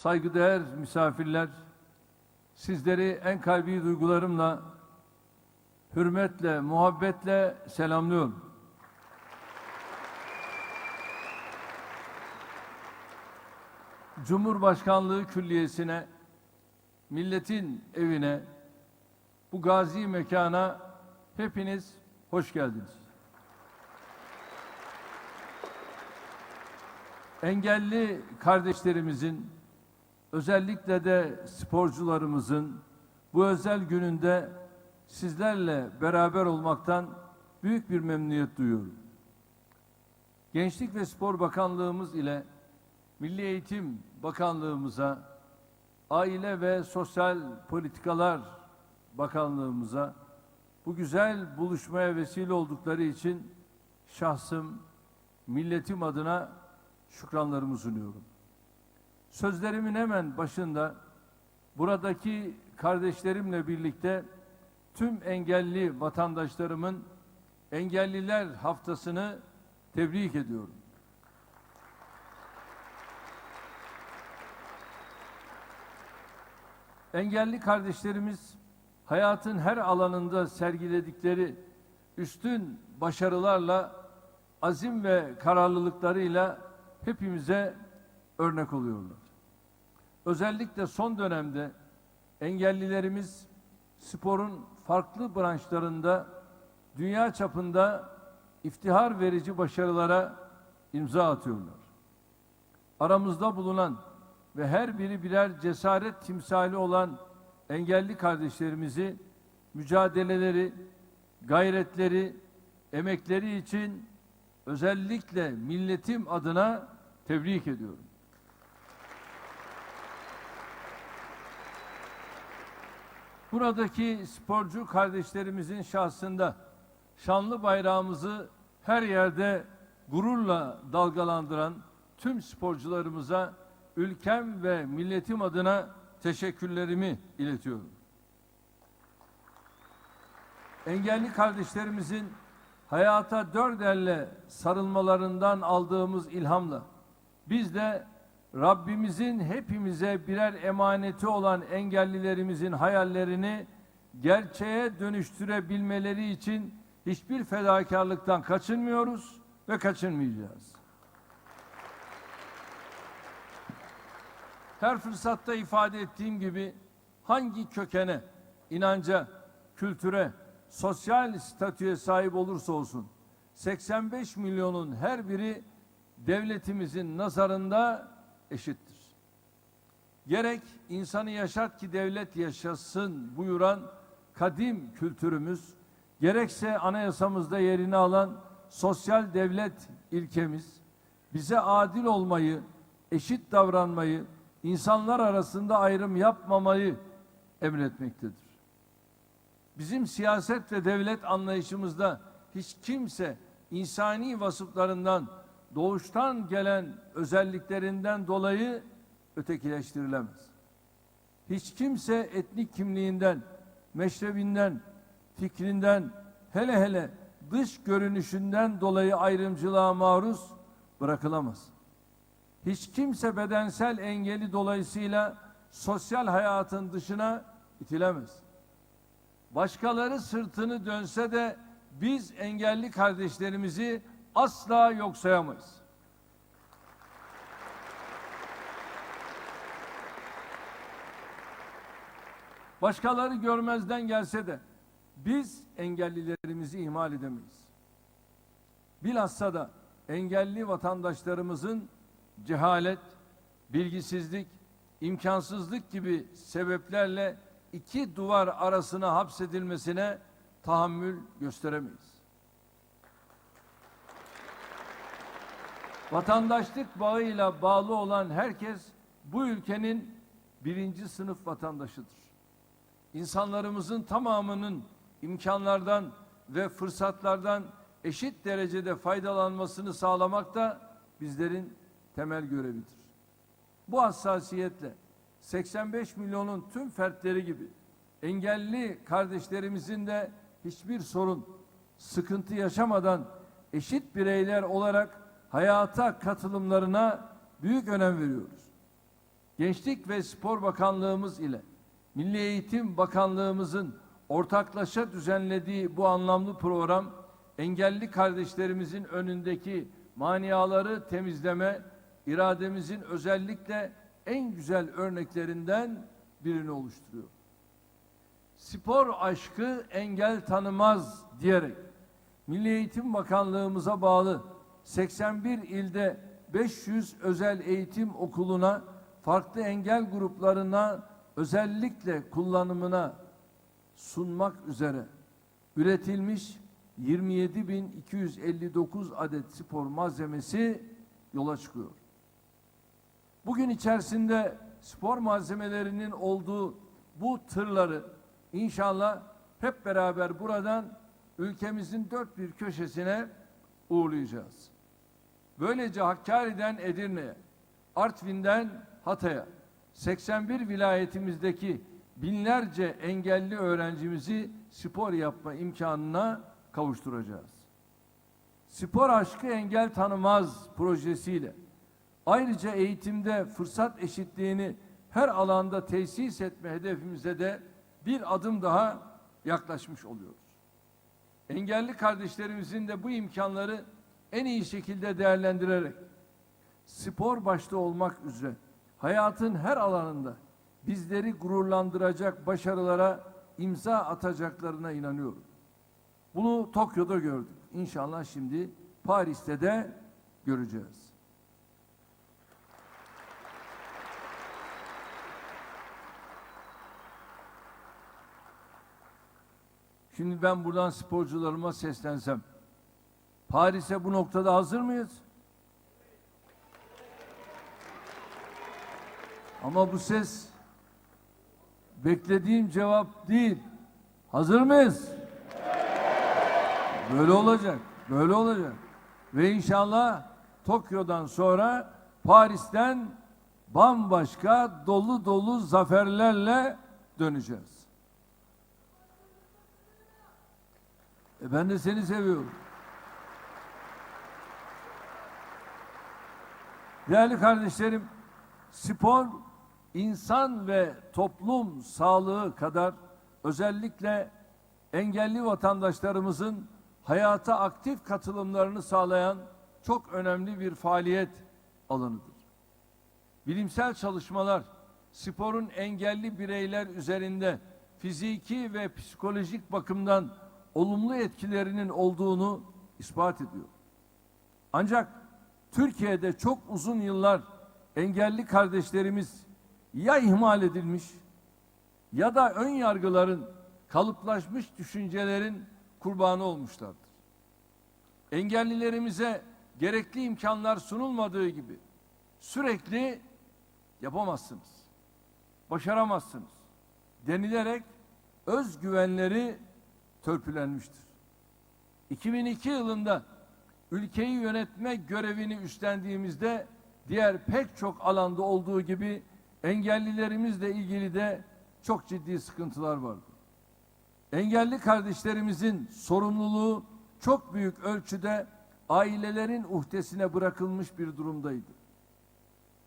saygıdeğer misafirler, sizleri en kalbi duygularımla, hürmetle, muhabbetle selamlıyorum. Cumhurbaşkanlığı Külliyesi'ne, milletin evine, bu gazi mekana hepiniz hoş geldiniz. Engelli kardeşlerimizin, özellikle de sporcularımızın bu özel gününde sizlerle beraber olmaktan büyük bir memnuniyet duyuyorum. Gençlik ve Spor Bakanlığımız ile Milli Eğitim Bakanlığımıza, Aile ve Sosyal Politikalar Bakanlığımıza bu güzel buluşmaya vesile oldukları için şahsım, milletim adına şükranlarımı sunuyorum. Sözlerimin hemen başında buradaki kardeşlerimle birlikte tüm engelli vatandaşlarımın Engelliler Haftası'nı tebrik ediyorum. Engelli kardeşlerimiz hayatın her alanında sergiledikleri üstün başarılarla, azim ve kararlılıklarıyla hepimize örnek oluyorlar. Özellikle son dönemde engellilerimiz sporun farklı branşlarında dünya çapında iftihar verici başarılara imza atıyorlar. Aramızda bulunan ve her biri birer cesaret timsali olan engelli kardeşlerimizi mücadeleleri, gayretleri, emekleri için özellikle milletim adına tebrik ediyorum. Buradaki sporcu kardeşlerimizin şahsında şanlı bayrağımızı her yerde gururla dalgalandıran tüm sporcularımıza ülkem ve milletim adına teşekkürlerimi iletiyorum. Engelli kardeşlerimizin hayata dört elle sarılmalarından aldığımız ilhamla biz de Rabbimizin hepimize birer emaneti olan engellilerimizin hayallerini gerçeğe dönüştürebilmeleri için hiçbir fedakarlıktan kaçınmıyoruz ve kaçınmayacağız. Her fırsatta ifade ettiğim gibi hangi kökene, inanca, kültüre, sosyal statüye sahip olursa olsun 85 milyonun her biri devletimizin nazarında eşittir. Gerek insanı yaşat ki devlet yaşasın buyuran kadim kültürümüz, gerekse anayasamızda yerini alan sosyal devlet ilkemiz, bize adil olmayı, eşit davranmayı, insanlar arasında ayrım yapmamayı emretmektedir. Bizim siyaset ve devlet anlayışımızda hiç kimse insani vasıflarından doğuştan gelen özelliklerinden dolayı ötekileştirilemez. Hiç kimse etnik kimliğinden, meşrebinden, fikrinden, hele hele dış görünüşünden dolayı ayrımcılığa maruz bırakılamaz. Hiç kimse bedensel engeli dolayısıyla sosyal hayatın dışına itilemez. Başkaları sırtını dönse de biz engelli kardeşlerimizi asla yok sayamayız. Başkaları görmezden gelse de biz engellilerimizi ihmal edemeyiz. Bilhassa da engelli vatandaşlarımızın cehalet, bilgisizlik, imkansızlık gibi sebeplerle iki duvar arasına hapsedilmesine tahammül gösteremeyiz. Vatandaşlık bağıyla bağlı olan herkes bu ülkenin birinci sınıf vatandaşıdır. İnsanlarımızın tamamının imkanlardan ve fırsatlardan eşit derecede faydalanmasını sağlamak da bizlerin temel görevidir. Bu hassasiyetle 85 milyonun tüm fertleri gibi engelli kardeşlerimizin de hiçbir sorun, sıkıntı yaşamadan eşit bireyler olarak hayata katılımlarına büyük önem veriyoruz. Gençlik ve Spor Bakanlığımız ile Milli Eğitim Bakanlığımızın ortaklaşa düzenlediği bu anlamlı program engelli kardeşlerimizin önündeki maniaları temizleme, irademizin özellikle en güzel örneklerinden birini oluşturuyor. Spor aşkı engel tanımaz diyerek Milli Eğitim Bakanlığımıza bağlı 81 ilde 500 özel eğitim okuluna farklı engel gruplarına özellikle kullanımına sunmak üzere üretilmiş 27.259 adet spor malzemesi yola çıkıyor. Bugün içerisinde spor malzemelerinin olduğu bu tırları inşallah hep beraber buradan ülkemizin dört bir köşesine uğurlayacağız. Böylece Hakkari'den Edirne'ye, Artvin'den Hatay'a, 81 vilayetimizdeki binlerce engelli öğrencimizi spor yapma imkanına kavuşturacağız. Spor aşkı engel tanımaz projesiyle ayrıca eğitimde fırsat eşitliğini her alanda tesis etme hedefimize de bir adım daha yaklaşmış oluyoruz. Engelli kardeşlerimizin de bu imkanları en iyi şekilde değerlendirerek spor başta olmak üzere hayatın her alanında bizleri gururlandıracak başarılara imza atacaklarına inanıyorum. Bunu Tokyo'da gördük. İnşallah şimdi Paris'te de göreceğiz. Şimdi ben buradan sporcularıma seslensem. Paris'e bu noktada hazır mıyız? Ama bu ses beklediğim cevap değil. Hazır mıyız? Böyle olacak. Böyle olacak. Ve inşallah Tokyo'dan sonra Paris'ten bambaşka dolu dolu zaferlerle döneceğiz. E ben de seni seviyorum. Değerli kardeşlerim, spor insan ve toplum sağlığı kadar özellikle engelli vatandaşlarımızın hayata aktif katılımlarını sağlayan çok önemli bir faaliyet alanıdır. Bilimsel çalışmalar sporun engelli bireyler üzerinde fiziki ve psikolojik bakımdan olumlu etkilerinin olduğunu ispat ediyor. Ancak Türkiye'de çok uzun yıllar engelli kardeşlerimiz ya ihmal edilmiş ya da ön yargıların kalıplaşmış düşüncelerin kurbanı olmuşlardır. Engellilerimize gerekli imkanlar sunulmadığı gibi sürekli yapamazsınız, başaramazsınız denilerek özgüvenleri törpülenmiştir. 2002 yılında ülkeyi yönetme görevini üstlendiğimizde diğer pek çok alanda olduğu gibi engellilerimizle ilgili de çok ciddi sıkıntılar vardı. Engelli kardeşlerimizin sorumluluğu çok büyük ölçüde ailelerin uhdesine bırakılmış bir durumdaydı.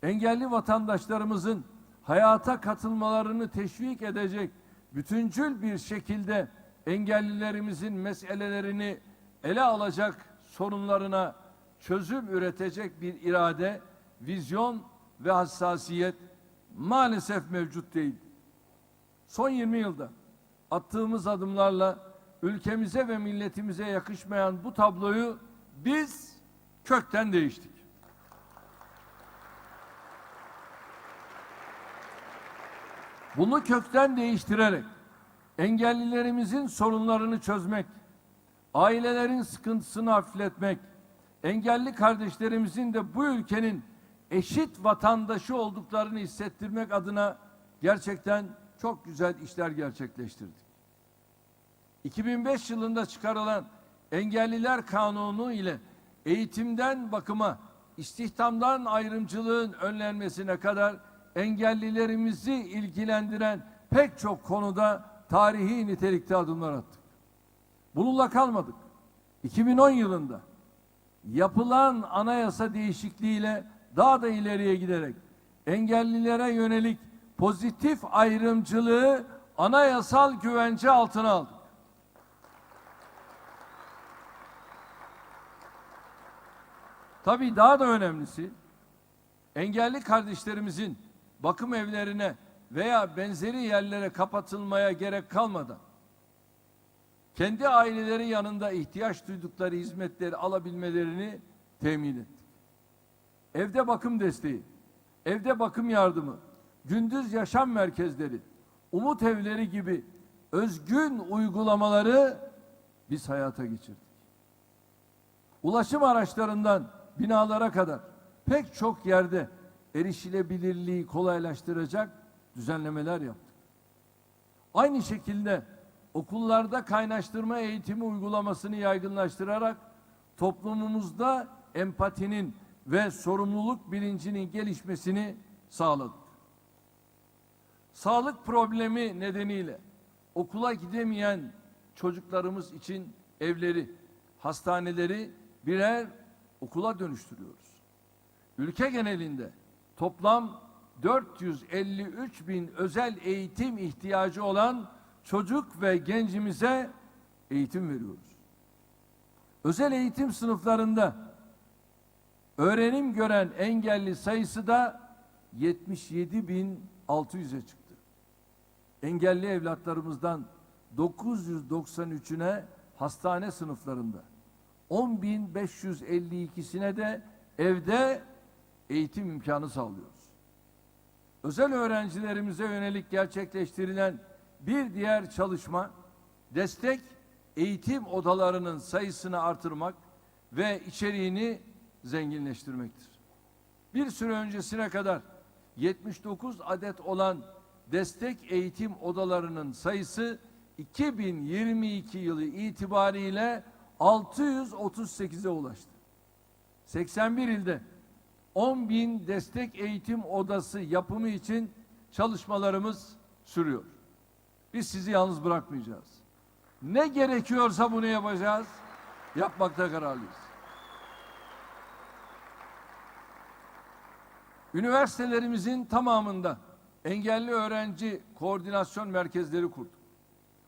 Engelli vatandaşlarımızın hayata katılmalarını teşvik edecek bütüncül bir şekilde engellilerimizin meselelerini ele alacak sorunlarına çözüm üretecek bir irade, vizyon ve hassasiyet maalesef mevcut değil. Son 20 yılda attığımız adımlarla ülkemize ve milletimize yakışmayan bu tabloyu biz kökten değiştik. Bunu kökten değiştirerek engellilerimizin sorunlarını çözmek, ailelerin sıkıntısını hafifletmek, engelli kardeşlerimizin de bu ülkenin eşit vatandaşı olduklarını hissettirmek adına gerçekten çok güzel işler gerçekleştirdik. 2005 yılında çıkarılan Engelliler Kanunu ile eğitimden bakıma, istihdamdan ayrımcılığın önlenmesine kadar engellilerimizi ilgilendiren pek çok konuda tarihi nitelikte adımlar attık. Bununla kalmadık. 2010 yılında yapılan anayasa değişikliğiyle daha da ileriye giderek engellilere yönelik pozitif ayrımcılığı anayasal güvence altına aldık. Tabii daha da önemlisi engelli kardeşlerimizin bakım evlerine veya benzeri yerlere kapatılmaya gerek kalmadan kendi aileleri yanında ihtiyaç duydukları hizmetleri alabilmelerini temin ettik. Evde bakım desteği, evde bakım yardımı, gündüz yaşam merkezleri, umut evleri gibi özgün uygulamaları biz hayata geçirdik. Ulaşım araçlarından binalara kadar pek çok yerde erişilebilirliği kolaylaştıracak düzenlemeler yaptık. Aynı şekilde okullarda kaynaştırma eğitimi uygulamasını yaygınlaştırarak toplumumuzda empatinin ve sorumluluk bilincinin gelişmesini sağladık. Sağlık problemi nedeniyle okula gidemeyen çocuklarımız için evleri, hastaneleri birer okula dönüştürüyoruz. Ülke genelinde toplam 453 bin özel eğitim ihtiyacı olan çocuk ve gencimize eğitim veriyoruz. Özel eğitim sınıflarında öğrenim gören engelli sayısı da 77.600'e çıktı. Engelli evlatlarımızdan 993'üne hastane sınıflarında, 10.552'sine de evde eğitim imkanı sağlıyoruz. Özel öğrencilerimize yönelik gerçekleştirilen bir diğer çalışma, destek eğitim odalarının sayısını artırmak ve içeriğini zenginleştirmektir. Bir süre öncesine kadar 79 adet olan destek eğitim odalarının sayısı 2022 yılı itibariyle 638'e ulaştı. 81 ilde 10 bin destek eğitim odası yapımı için çalışmalarımız sürüyor. Biz sizi yalnız bırakmayacağız. Ne gerekiyorsa bunu yapacağız. Yapmakta kararlıyız. Üniversitelerimizin tamamında engelli öğrenci koordinasyon merkezleri kurduk.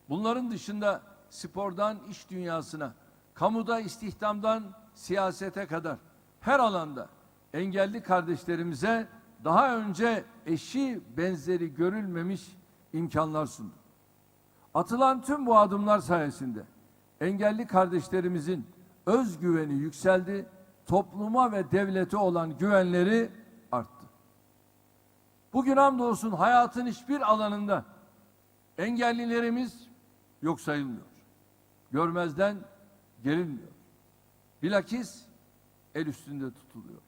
Bunların dışında spordan iş dünyasına, kamuda istihdamdan siyasete kadar her alanda engelli kardeşlerimize daha önce eşi benzeri görülmemiş imkanlar sundu. Atılan tüm bu adımlar sayesinde engelli kardeşlerimizin özgüveni yükseldi, topluma ve devlete olan güvenleri arttı. Bugün hamdolsun hayatın hiçbir alanında engellilerimiz yok sayılmıyor. Görmezden gelinmiyor. Bilakis el üstünde tutuluyor.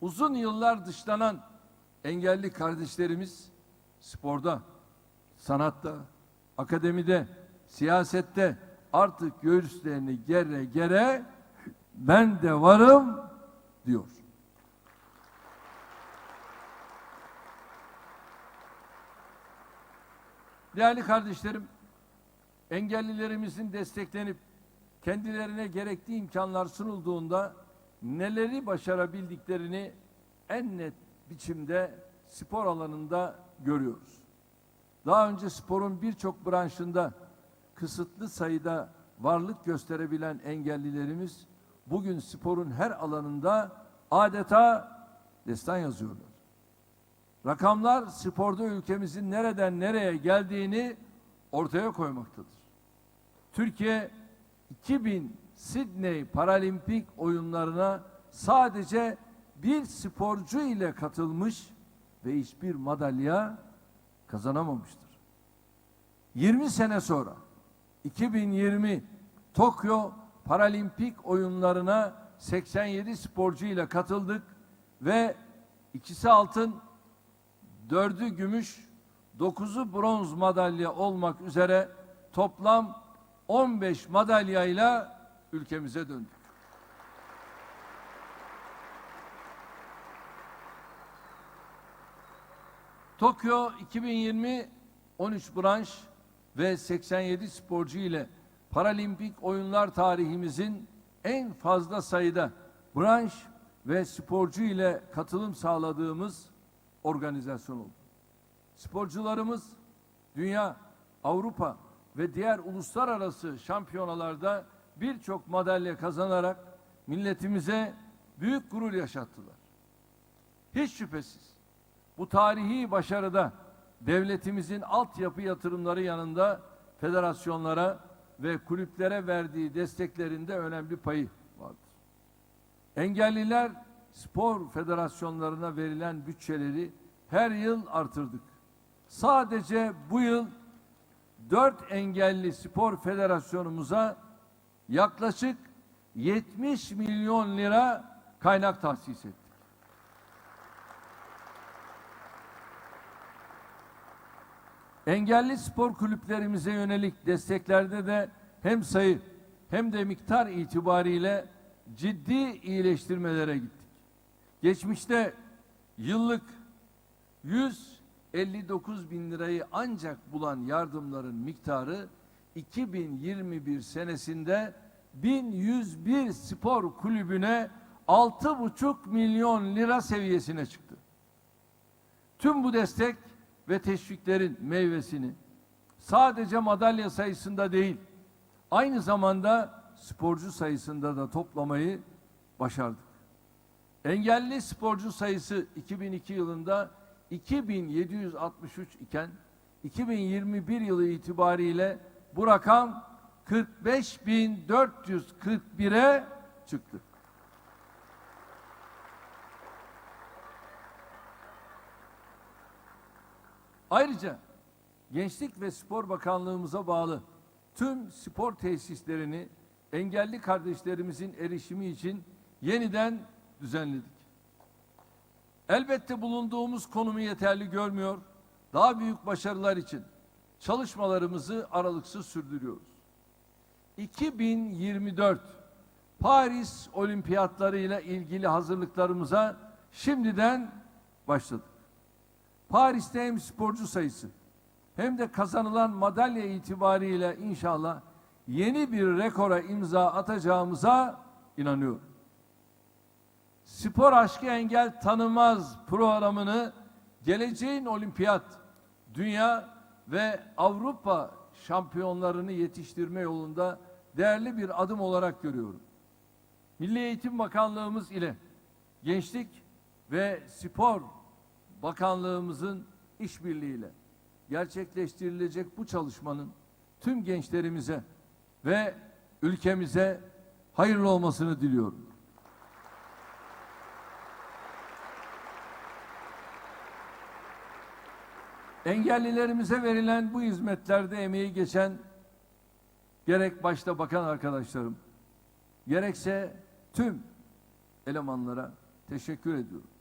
Uzun yıllar dışlanan engelli kardeşlerimiz sporda, sanatta, akademide, siyasette artık göğüslerini gere gere ben de varım diyor. Değerli kardeşlerim, engellilerimizin desteklenip kendilerine gerekli imkanlar sunulduğunda neleri başarabildiklerini en net biçimde spor alanında görüyoruz. Daha önce sporun birçok branşında kısıtlı sayıda varlık gösterebilen engellilerimiz bugün sporun her alanında adeta destan yazıyorlar. Rakamlar sporda ülkemizin nereden nereye geldiğini ortaya koymaktadır. Türkiye 2000 Sydney Paralimpik oyunlarına sadece bir sporcu ile katılmış ve hiçbir madalya kazanamamıştır. 20 sene sonra 2020 Tokyo Paralimpik oyunlarına 87 sporcu ile katıldık ve ikisi altın, dördü gümüş, dokuzu bronz madalya olmak üzere toplam 15 madalyayla ülkemize döndük. Tokyo 2020 13 branş ve 87 sporcu ile Paralimpik oyunlar tarihimizin en fazla sayıda branş ve sporcu ile katılım sağladığımız organizasyon oldu. Sporcularımız dünya, Avrupa ve diğer uluslararası şampiyonalarda birçok madalya kazanarak milletimize büyük gurur yaşattılar. Hiç şüphesiz bu tarihi başarıda devletimizin altyapı yatırımları yanında federasyonlara ve kulüplere verdiği desteklerinde önemli payı vardır. Engelliler spor federasyonlarına verilen bütçeleri her yıl artırdık. Sadece bu yıl dört engelli spor federasyonumuza yaklaşık 70 milyon lira kaynak tahsis ettik. Engelli spor kulüplerimize yönelik desteklerde de hem sayı hem de miktar itibariyle ciddi iyileştirmelere gittik. Geçmişte yıllık 159 bin lirayı ancak bulan yardımların miktarı 2021 senesinde 1101 spor kulübüne 6,5 milyon lira seviyesine çıktı. Tüm bu destek ve teşviklerin meyvesini sadece madalya sayısında değil, aynı zamanda sporcu sayısında da toplamayı başardık. Engelli sporcu sayısı 2002 yılında 2763 iken 2021 yılı itibariyle bu rakam 45.441'e çıktı. Ayrıca Gençlik ve Spor Bakanlığımıza bağlı tüm spor tesislerini engelli kardeşlerimizin erişimi için yeniden düzenledik. Elbette bulunduğumuz konumu yeterli görmüyor. Daha büyük başarılar için çalışmalarımızı aralıksız sürdürüyoruz. 2024 Paris Olimpiyatları ile ilgili hazırlıklarımıza şimdiden başladık. Paris'te hem sporcu sayısı hem de kazanılan madalya itibariyle inşallah yeni bir rekora imza atacağımıza inanıyorum. Spor aşkı engel tanımaz programını geleceğin olimpiyat, dünya ve Avrupa şampiyonlarını yetiştirme yolunda değerli bir adım olarak görüyorum. Milli Eğitim Bakanlığımız ile Gençlik ve Spor Bakanlığımızın işbirliğiyle gerçekleştirilecek bu çalışmanın tüm gençlerimize ve ülkemize hayırlı olmasını diliyorum. Engellilerimize verilen bu hizmetlerde emeği geçen gerek başta bakan arkadaşlarım, gerekse tüm elemanlara teşekkür ediyorum.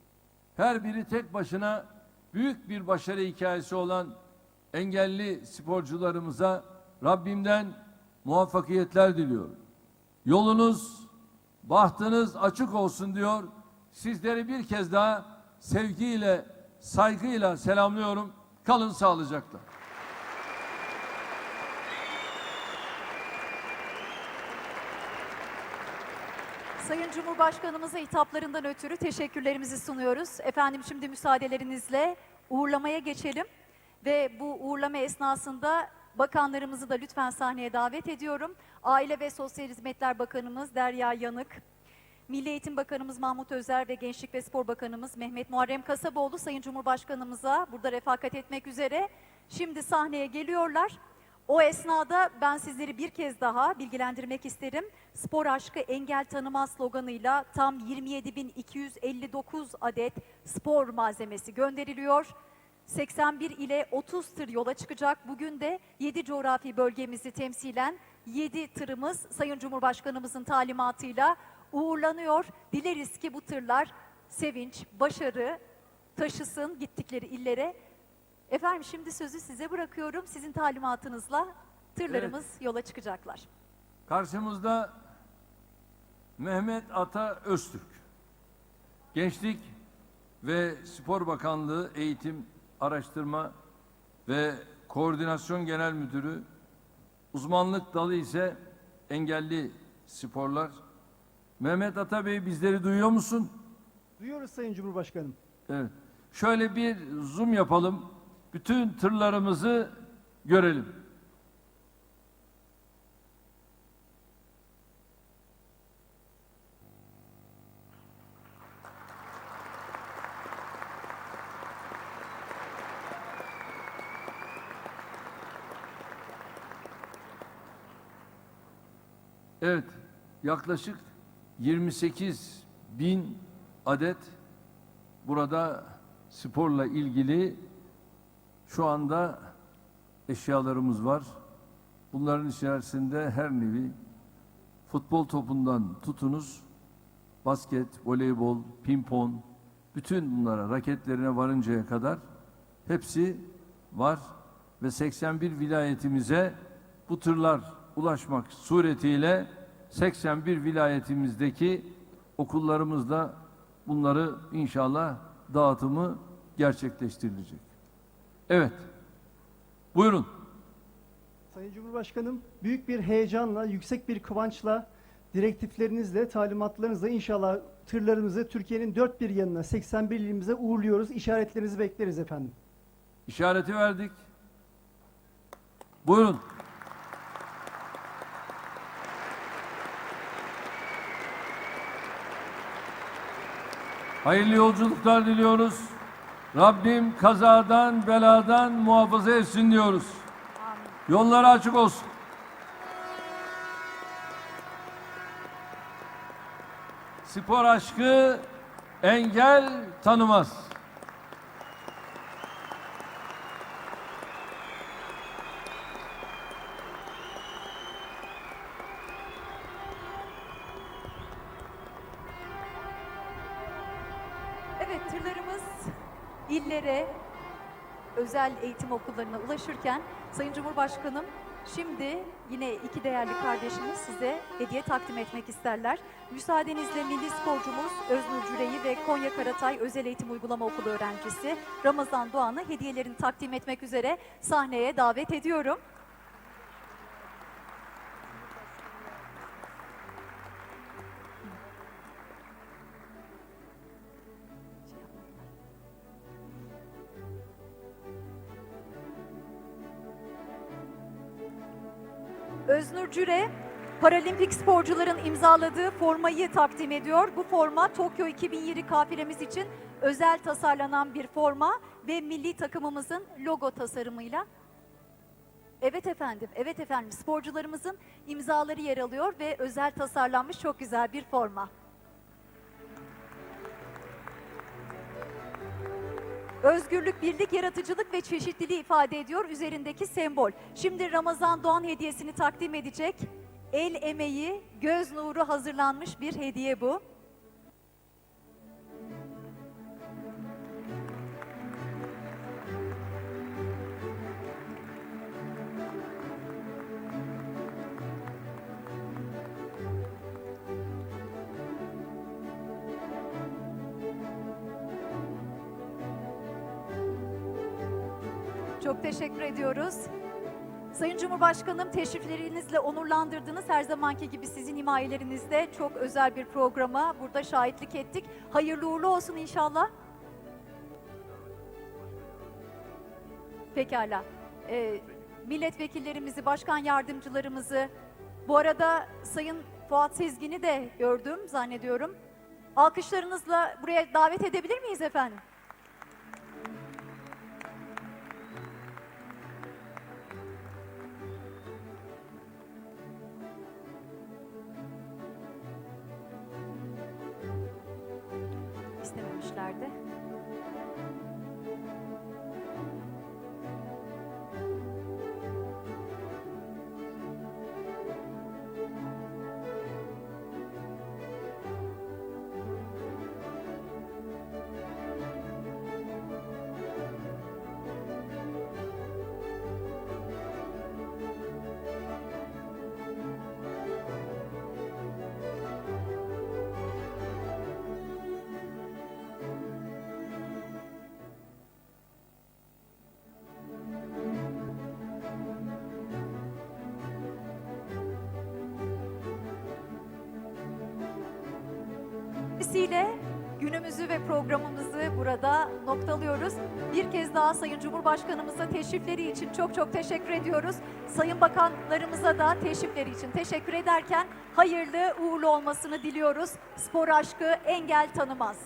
Her biri tek başına büyük bir başarı hikayesi olan engelli sporcularımıza Rabbimden muvaffakiyetler diliyorum. Yolunuz, bahtınız açık olsun diyor. Sizleri bir kez daha sevgiyle, saygıyla selamlıyorum. Kalın sağlıcakla. Sayın Cumhurbaşkanımıza hitaplarından ötürü teşekkürlerimizi sunuyoruz. Efendim şimdi müsaadelerinizle uğurlamaya geçelim. Ve bu uğurlama esnasında bakanlarımızı da lütfen sahneye davet ediyorum. Aile ve Sosyal Hizmetler Bakanımız Derya Yanık, Milli Eğitim Bakanımız Mahmut Özer ve Gençlik ve Spor Bakanımız Mehmet Muharrem Kasaboğlu Sayın Cumhurbaşkanımıza burada refakat etmek üzere şimdi sahneye geliyorlar. O esnada ben sizleri bir kez daha bilgilendirmek isterim. Spor aşkı engel tanımaz sloganıyla tam 27.259 adet spor malzemesi gönderiliyor. 81 ile 30 tır yola çıkacak. Bugün de 7 coğrafi bölgemizi temsilen 7 tırımız Sayın Cumhurbaşkanımızın talimatıyla uğurlanıyor. Dileriz ki bu tırlar sevinç, başarı taşısın gittikleri illere. Efendim şimdi sözü size bırakıyorum. Sizin talimatınızla tırlarımız yola çıkacaklar. Karşımızda Mehmet Ata Öztürk. Gençlik ve Spor Bakanlığı Eğitim, Araştırma ve Koordinasyon Genel Müdürü. Uzmanlık dalı ise engelli sporlar. Mehmet Ata Bey bizleri duyuyor musun? Duyuyoruz Sayın Cumhurbaşkanım. Evet. Şöyle bir zoom yapalım. Bütün tırlarımızı görelim. Evet, yaklaşık 28 bin adet burada sporla ilgili şu anda eşyalarımız var. Bunların içerisinde her nevi futbol topundan tutunuz, basket, voleybol, pimpon, bütün bunlara raketlerine varıncaya kadar hepsi var ve 81 vilayetimize bu tırlar ulaşmak suretiyle 81 vilayetimizdeki okullarımızda bunları inşallah dağıtımı gerçekleştirilecek. Evet. Buyurun. Sayın Cumhurbaşkanım, büyük bir heyecanla, yüksek bir kıvançla, direktiflerinizle, talimatlarınızla inşallah tırlarımızı Türkiye'nin dört bir yanına, 81 ilimize uğurluyoruz. İşaretlerinizi bekleriz efendim. İşareti verdik. Buyurun. Hayırlı yolculuklar diliyoruz. Rabbim kazadan, beladan muhafaza etsin diyoruz. Yolları açık olsun. Spor aşkı engel tanımaz. Özel eğitim okullarına ulaşırken Sayın Cumhurbaşkanım şimdi yine iki değerli kardeşimiz size hediye takdim etmek isterler. Müsaadenizle milli sporcumuz Öznur Cüreyi ve Konya Karatay Özel Eğitim Uygulama Okulu öğrencisi Ramazan Doğan'ı hediyelerini takdim etmek üzere sahneye davet ediyorum. Cüre, Paralimpik sporcuların imzaladığı formayı takdim ediyor. Bu forma Tokyo 2020 kafilemiz için özel tasarlanan bir forma ve milli takımımızın logo tasarımıyla. Evet efendim, evet efendim. Sporcularımızın imzaları yer alıyor ve özel tasarlanmış çok güzel bir forma. Özgürlük, birlik, yaratıcılık ve çeşitliliği ifade ediyor üzerindeki sembol. Şimdi Ramazan Doğan hediyesini takdim edecek. El emeği, göz nuru hazırlanmış bir hediye bu. Teşekkür ediyoruz. Sayın Cumhurbaşkanım teşriflerinizle onurlandırdınız. Her zamanki gibi sizin himayelerinizde çok özel bir programa burada şahitlik ettik. Hayırlı uğurlu olsun inşallah. Pekala. Ee, milletvekillerimizi, başkan yardımcılarımızı, bu arada Sayın Fuat Sezgin'i de gördüm zannediyorum. Alkışlarınızla buraya davet edebilir miyiz efendim? Dolayısıyla günümüzü ve programımızı burada noktalıyoruz. Bir kez daha Sayın Cumhurbaşkanımıza teşrifleri için çok çok teşekkür ediyoruz. Sayın bakanlarımıza da teşrifleri için teşekkür ederken hayırlı uğurlu olmasını diliyoruz. Spor aşkı engel tanımaz.